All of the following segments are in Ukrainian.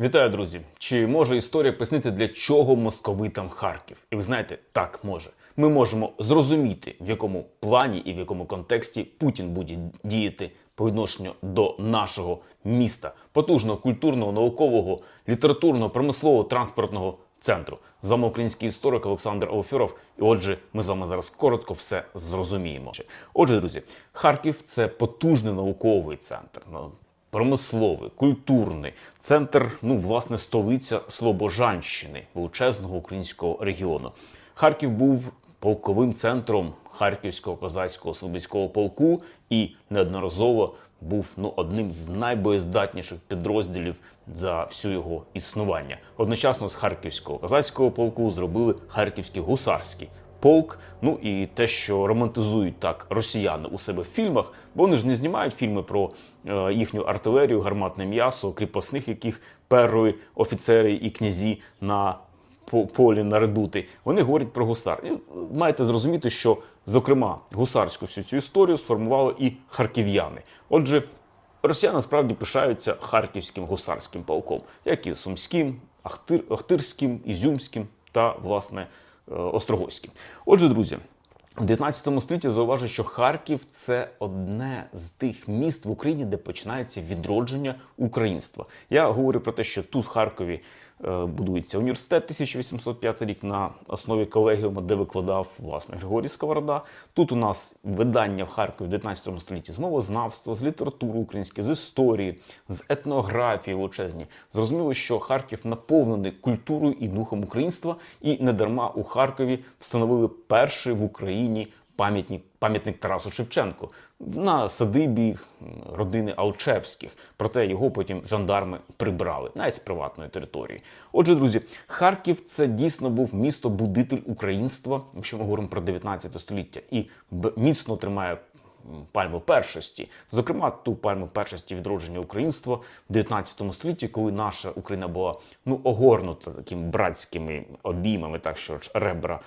Вітаю, друзі! Чи може історія пояснити, для чого московитам Харків? І ви знаєте, так може. Ми можемо зрозуміти, в якому плані і в якому контексті Путін буде діяти по відношенню до нашого міста, потужного культурного, наукового, літературного, промислового, транспортного центру. З вами український історик Олександр Олфіров. І отже, ми з вами зараз коротко все зрозуміємо. Отже, друзі, Харків це потужний науковий центр. Промисловий, культурний центр, ну власне, столиця Слобожанщини, величезного українського регіону. Харків був полковим центром Харківського козацького слобідського полку і неодноразово був ну одним з найбоєздатніших підрозділів за всю його існування. Одночасно з харківського козацького полку зробили харківський гусарський полк. Ну і те, що романтизують так росіяни у себе в фільмах, бо вони ж не знімають фільми про е, їхню артилерію, гарматне м'ясо, кріпосних, яких перли офіцери і князі на полі на редути. Вони говорять про гусар. І маєте зрозуміти, що зокрема гусарську всю цю історію сформували і харків'яни. Отже. Росіяни справді пишаються харківським гусарським полком, як і сумським, Ахтир, Охтирським, Ізюмським та власне е, Отже, друзі. У 19 столітті зауважу, що Харків це одне з тих міст в Україні, де починається відродження українства. Я говорю про те, що тут в Харкові будується університет 1805 рік на основі колегіуму, де викладав власне Григорій Сковорода. Тут у нас видання в Харкові в 19 столітті з мовознавства, з літератури української, з історії, з етнографії величезні. Зрозуміло, що Харків наповнений культурою і духом українства, і недарма у Харкові встановили перший в Україні пам'ятник, пам'ятник Тарасу Шевченку на садибі родини Алчевських. Проте його потім жандарми прибрали, навіть з приватної території. Отже, друзі, Харків це дійсно був місто-будитель українства, якщо ми говоримо про 19 століття, і міцно тримає пальму першості, зокрема ту пальму першості відродження українства в 19 столітті, коли наша Україна була ну огорнута такими братськими обіймами, так що ж ребра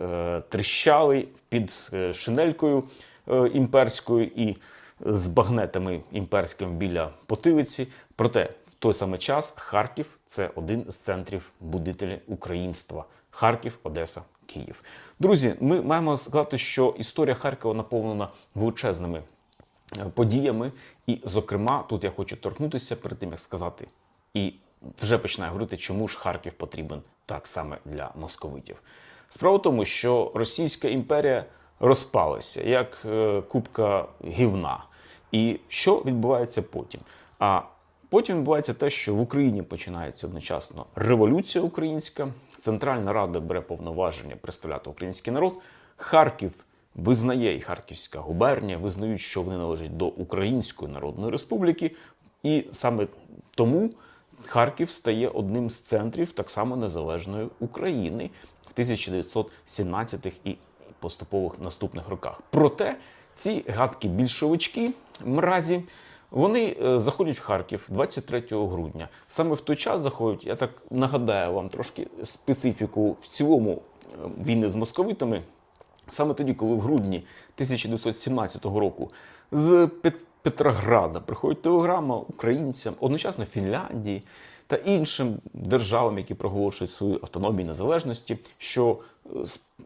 е, тріщали під е, шинелькою е, імперською і з багнетами імперським біля потилиці. Проте той самий час Харків це один з центрів будителя українства. Харків, Одеса, Київ. Друзі, ми маємо сказати, що історія Харкова наповнена величезними е, подіями. І, зокрема, тут я хочу торкнутися перед тим, як сказати, і вже починаю говорити, чому ж Харків потрібен так саме для московитів. Справа в тому, що Російська імперія розпалася як е, кубка гівна. І що відбувається потім? А потім відбувається те, що в Україні починається одночасно революція українська, Центральна Рада бере повноваження представляти український народ. Харків визнає і Харківська губернія визнають, що вони належать до Української Народної Республіки, і саме тому Харків стає одним з центрів так само незалежної України в 1917-х і поступових наступних роках. Проте ці гадкі більшовички мразі. Вони е, заходять в Харків 23 грудня. Саме в той час заходять, я так нагадаю вам трошки специфіку в цілому е, війни з московитами. Саме тоді, коли в грудні 1917 року з Петрограда приходить телеграма українцям, одночасно Фінляндії та іншим державам, які проголошують свою автономію і незалежності, що е,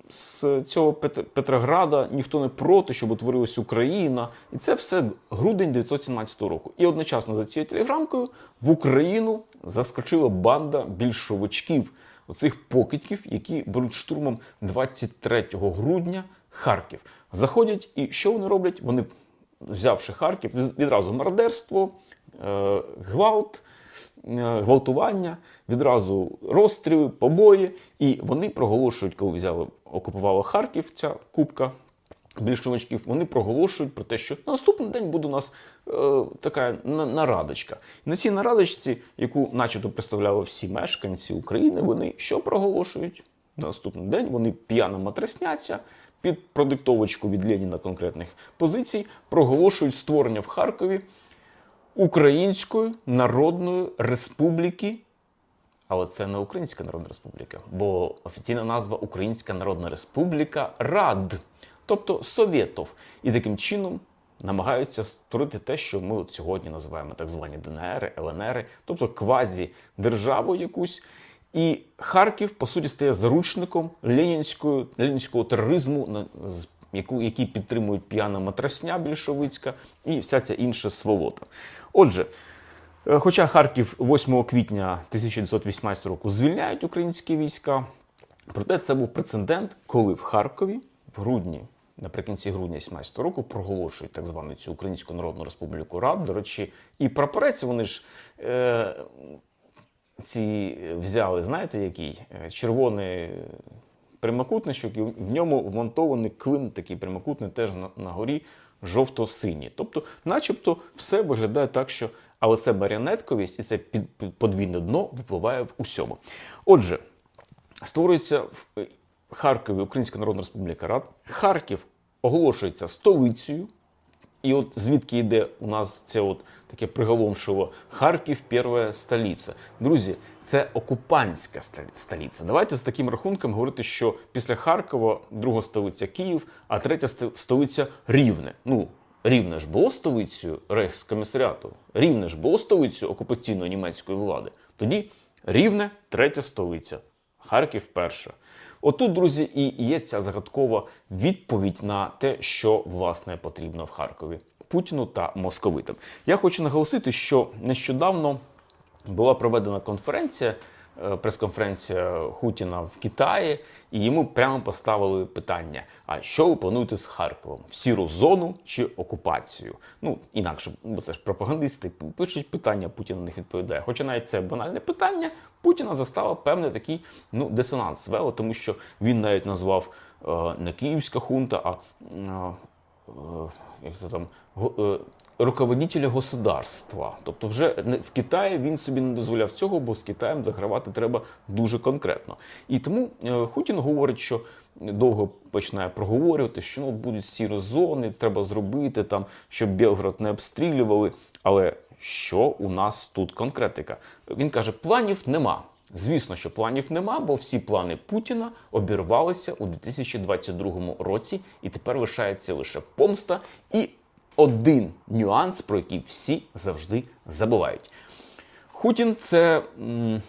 з, цього Пет- Петрограда ніхто не проти, щоб утворилась Україна, і це все грудень 1917 року. І одночасно за цією телеграмкою в Україну заскочила банда більшовичків, оцих покидьків, які беруть штурмом 23 грудня Харків. Заходять, і що вони роблять? Вони, взявши Харків, відразу мародерство, е, гвалт, гвалтування, відразу розстріли, побої. І вони проголошують, коли взяли, окупували Харків, ця кубка більшовичків, вони проголошують про те, що на наступний день буде у нас е, така нарадочка. На цій нарадочці, яку начебто представляли всі мешканці України, вони що проголошують? На наступний день вони п'яно матресняться під продиктовочку від Леніна конкретних позицій, проголошують створення в Харкові Української Народної Республіки але це не Українська Народна Республіка, бо офіційна назва Українська Народна Республіка Рад, тобто Совєтов. І таким чином намагаються створити те, що ми от сьогодні називаємо так звані ДНР, ЛНР, тобто квазі-державу якусь. І Харків, по суті, стає заручником ленінського, ленінського тероризму, який підтримують п'яна матрасня більшовицька і вся ця інша сволота. Отже, е, хоча Харків 8 квітня 1918 року звільняють українські війська, проте це був прецедент, коли в Харкові в грудні. Наприкінці грудня 17 року проголошують так звану цю Українську Народну Республіку Рад. До речі, і прапорець вони ж е, ці взяли, знаєте, який? Е, Червоний прямокутничок, і в ньому вмонтований клин, такий прямокутний, теж на, на горі жовто-синій. Тобто, начебто, все виглядає так, що але це маріонетковість і це під, подвійне дно випливає в усьому. Отже, створюється в е, Харкові Українська Народна Республіка Рад. Харків оголошується столицею. І от звідки йде у нас це от таке приголомшило Харків, перша столиця. Друзі, це окупантська столиця. Давайте з таким рахунком говорити, що після Харкова друга столиця Київ, а третя столиця Рівне. Ну, Рівне ж було столицею Рейхскомісаріату, Рівне ж було столицею окупаційної німецької влади. Тоді Рівне третя столиця, Харків перша. Отут, друзі, і є ця загадкова відповідь на те, що власне потрібно в Харкові Путіну та московитам. Я хочу наголосити, що нещодавно була проведена конференція, прес-конференція Хутіна в Китаї, і йому прямо поставили питання: а що ви плануєте з Харковом? В сіру зону чи окупацію? Ну інакше, бо це ж пропагандисти пишуть питання, Путін на них відповідає. Хоча навіть це банальне питання, Путіна застава певний такий ну, дисонанс звело, тому що він навіть назвав е, не київська хунта, а е, е, як то там е, руководителя государства. Тобто, вже в Китаї він собі не дозволяв цього, бо з Китаєм загравати треба дуже конкретно. І тому е, Хутін говорить, що довго починає проговорювати, що ну, будуть сіро зони, треба зробити там, щоб Білгород не обстрілювали. Але що у нас тут конкретика? Він каже: планів нема. Звісно, що планів нема, бо всі плани Путіна обірвалися у 2022 році, і тепер лишається лише помста і один нюанс, про який всі завжди забувають. Хутін це м,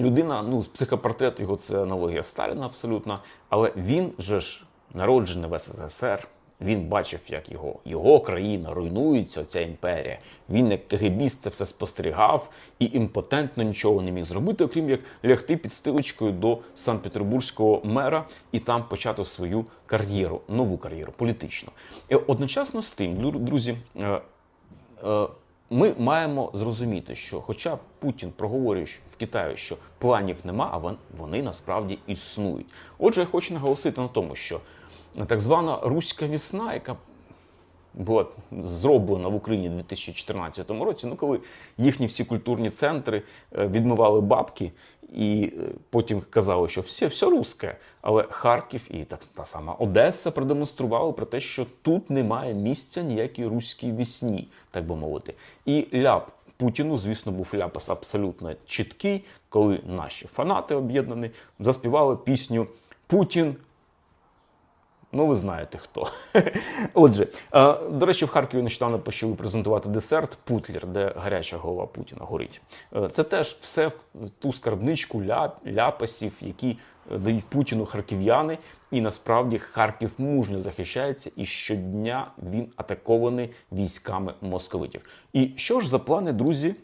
людина, ну, психопортрет його це аналогія Сталіна абсолютно, але він же ж народжений в СССР. Він бачив, як його, його країна руйнується, ця імперія. Він як КГБіст це все спостерігав і імпотентно нічого не міг зробити, окрім як лягти під стилочкою до Санкт-Петербурзького мера і там почати свою кар'єру, нову кар'єру політичну. І одночасно з тим, дру- друзі, е, е, ми маємо зрозуміти, що хоча Путін проговорює в Китаї, що планів нема, а вон- вони насправді існують. Отже, я хочу наголосити на тому, що так звана руська весна, яка була зроблена в Україні у 2014 році, ну коли їхні всі культурні центри е, відмивали бабки і е, потім казали, що все, все русське. Але Харків і так та сама Одеса продемонстрували про те, що тут немає місця ніякій руській весні, так би мовити. І ляп Путіну, звісно, був ляпас абсолютно чіткий, коли наші фанати об'єднані заспівали пісню Путін Ну, ви знаєте хто. Отже, е, до речі, в Харкові нещодавно почали презентувати десерт Путлер, де гаряча голова Путіна горить. Е, Це теж все в ту скарбничку ляп, ляпасів, які е, дають Путіну харків'яни. І насправді Харків мужньо захищається, і щодня він атакований військами московитів. І що ж за плани, друзі?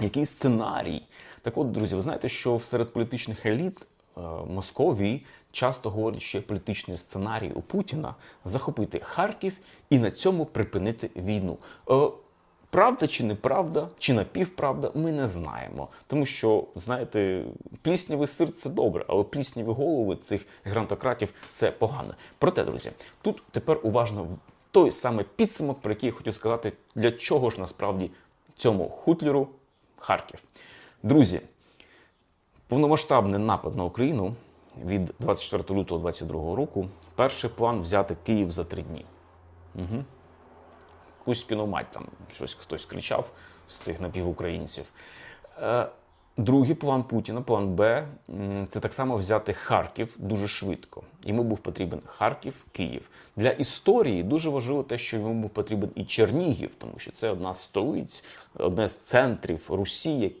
Який сценарій? Так от, друзі, ви знаєте, що серед політичних еліт Московії часто говорять, що є політичний сценарій у Путіна захопити Харків і на цьому припинити війну. Е, Правда чи неправда, чи напівправда, ми не знаємо. Тому що, знаєте, пліснявий сир це добре, але плісняві голови цих грантократів це погано. Проте, друзі, тут тепер уважно той самий підсумок, про який я хотів сказати, для чого ж насправді цьому хутлеру Харків. Друзі, повномасштабний напад на Україну від 24 лютого 2022 року. Перший план взяти Київ за три дні. Угу. Кузькіну мать там щось хтось кричав з цих напівукраїнців. Е, Другий план Путіна, план Б, це так само взяти Харків дуже швидко. Йому був потрібен Харків, Київ. Для історії дуже важливо те, що йому був потрібен і Чернігів, тому що це одна з столиць, одне з центрів Русі,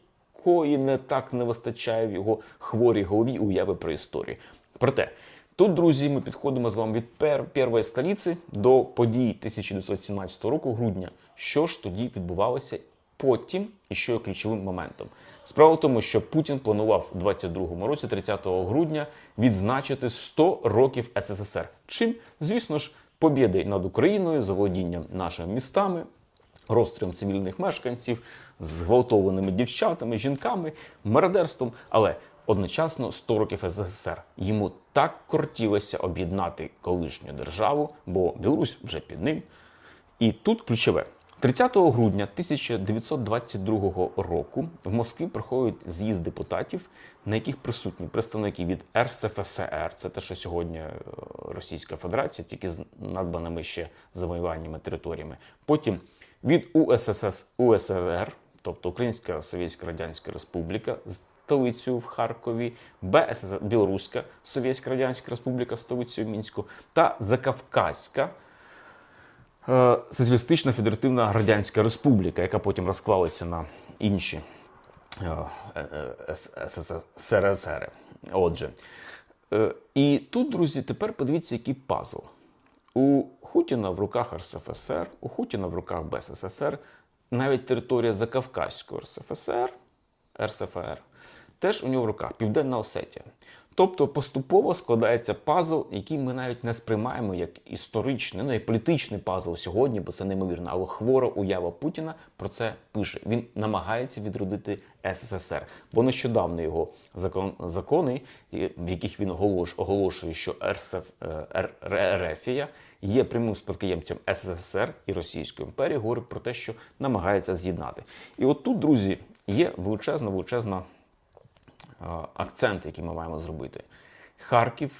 якої не так не вистачає в його хворій голові уяви про історію. Проте. Тут, друзі, ми підходимо з вами від пер першої столиці до подій 1917 року, грудня. Що ж тоді відбувалося потім і що є ключовим моментом? Справа в тому, що Путін планував у 22-му році, 30 грудня, відзначити 100 років СССР. Чим, звісно ж, побєди над Україною, заволодінням нашими містами, розстрілом цивільних мешканців, зґвалтованими дівчатами, жінками, мародерством, але одночасно 100 років СССР. Йому так кортілося об'єднати колишню державу, бо Білорусь вже під ним. І тут ключове. 30 грудня 1922 року в Москві проходить з'їзд депутатів, на яких присутні представники від РСФСР, це те, що сьогодні е, Російська Федерація, тільки з надбаними ще завоюваннями територіями. Потім від УССР, УСРР, тобто Українська Совєтська Радянська Республіка, з столицею в Харкові, БССР, Білоруська Совєтська Радянська Республіка, столицею Мінську, та Закавказька. Е, Соціалістична Федеративна Радянська Республіка, яка потім розклалася на інші е, е, СРСР. Отже, і тут, друзі, тепер подивіться, який пазл. У Хутіна в руках РСФСР, у Хутіна в руках БССР, навіть територія Закавказького РСФСР, РСФР, теж у нього в руках Південна Осетія. Тобто поступово складається пазл, який ми навіть не сприймаємо як історичний, ну і політичний пазл сьогодні, бо це неймовірно. Але хвора уява Путіна про це пише. Він намагається відродити СССР. Бо нещодавно його закон, закони, в яких він оголош, оголошує, що РСФ, е, РФія є прямим спадкоємцем СССР і Російської імперії, говорить про те, що намагається з'єднати. І от тут, друзі, є величезна, величезна акцент, який ми маємо зробити. Харків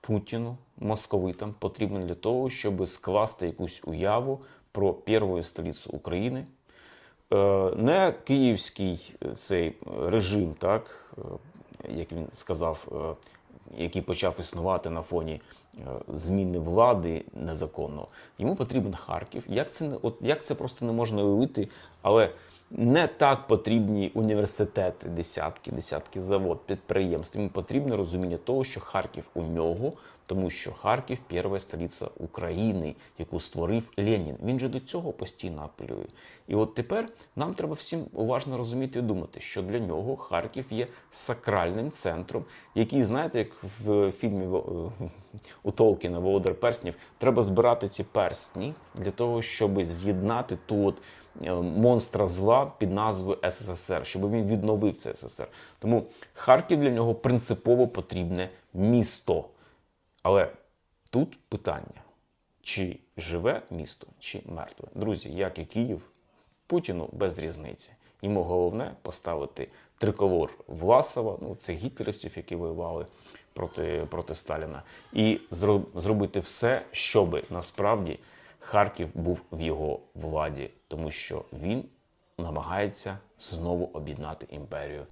Путіну, московитам потрібен для того, щоб скласти якусь уяву про першу столицю України. Е, Не київський е, цей режим, так, е, як він сказав, е, який почав існувати на фоні е, зміни влади незаконно. Йому потрібен Харків. Як це, от, як це просто не можна уявити, але не так потрібні університети, десятки, десятки завод, підприємств. Йому потрібне розуміння того, що Харків у нього, тому що Харків перша столиця України, яку створив Ленін. Він же до цього постійно апелює. І от тепер нам треба всім уважно розуміти і думати, що для нього Харків є сакральним центром, який, знаєте, як в фільмі е, у Толкіна Володар Перснів, треба збирати ці персні для того, щоб з'єднати ту от е, монстра зла під назвою СССР, щоб він відновив цей СССР. Тому Харків для нього принципово потрібне місто. Але тут питання: чи живе місто, чи мертве? Друзі, як і Київ, Путіну без різниці. Йому головне поставити триколор Власова, ну цих гітлерівців, які воювали проти, проти Сталіна, і зро- зробити все, щоб насправді Харків був в його владі, тому що він намагається знову об'єднати імперію